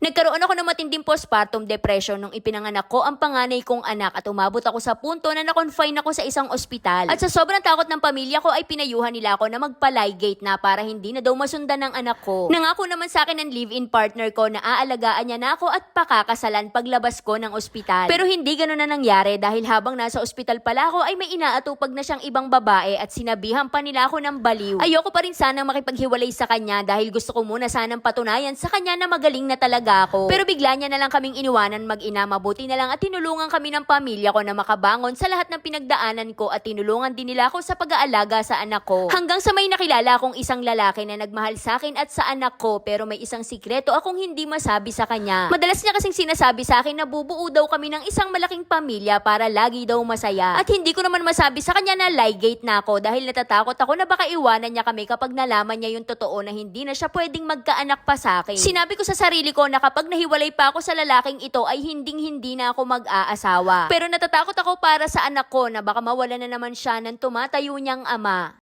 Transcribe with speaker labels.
Speaker 1: Nagkaroon ako ng matinding postpartum depression nung ipinanganak ko ang panganay kong anak at umabot ako sa punto na na-confine ako sa isang ospital. At sa sobrang takot ng pamilya ko ay pinayuhan nila ako na magpa-ligate na para hindi na daw masundan ng anak ko. Nangako naman sa akin ng live-in partner ko na aalagaan niya na ako at pakakasalan paglabas ko ng ospital. Pero hindi ganun na nangyari dahil habang nasa ospital pala ako ay may inaatupag na siyang ibang babae at sinabihan pa nila ako ng baliw. Ayoko pa rin sanang makipaghiwalay sa kanya dahil gusto ko muna sanang patunayan sa kanya na magaling na talaga ako. Pero bigla niya na lang kaming iniwanan mag-ina, mabuti na lang at tinulungan kami ng pamilya ko na makabangon sa lahat ng pinagdaanan ko at tinulungan din nila ako sa pag-aalaga sa anak ko. Hanggang sa may nakilala akong isang lalaki na nagmahal sa akin at sa anak ko pero may isang sikreto akong hindi masabi sa kanya. Madalas niya kasing sinasabi sa akin na bubuo daw kami ng isang malaking pamilya para lagi daw masaya. At hindi ko naman masabi sa kanya na ligate na ako dahil natatakot ako na baka iwanan niya kami kapag nalaman niya yung totoo na hindi na siya pwedeng magkaanak pa sa akin. Sinabi ko sa sarili ko na kapag nahiwalay pa ako sa lalaking ito ay hinding hindi na ako mag-aasawa. Pero natatakot ako para sa anak ko na baka mawala na naman siya ng tumatayo niyang ama.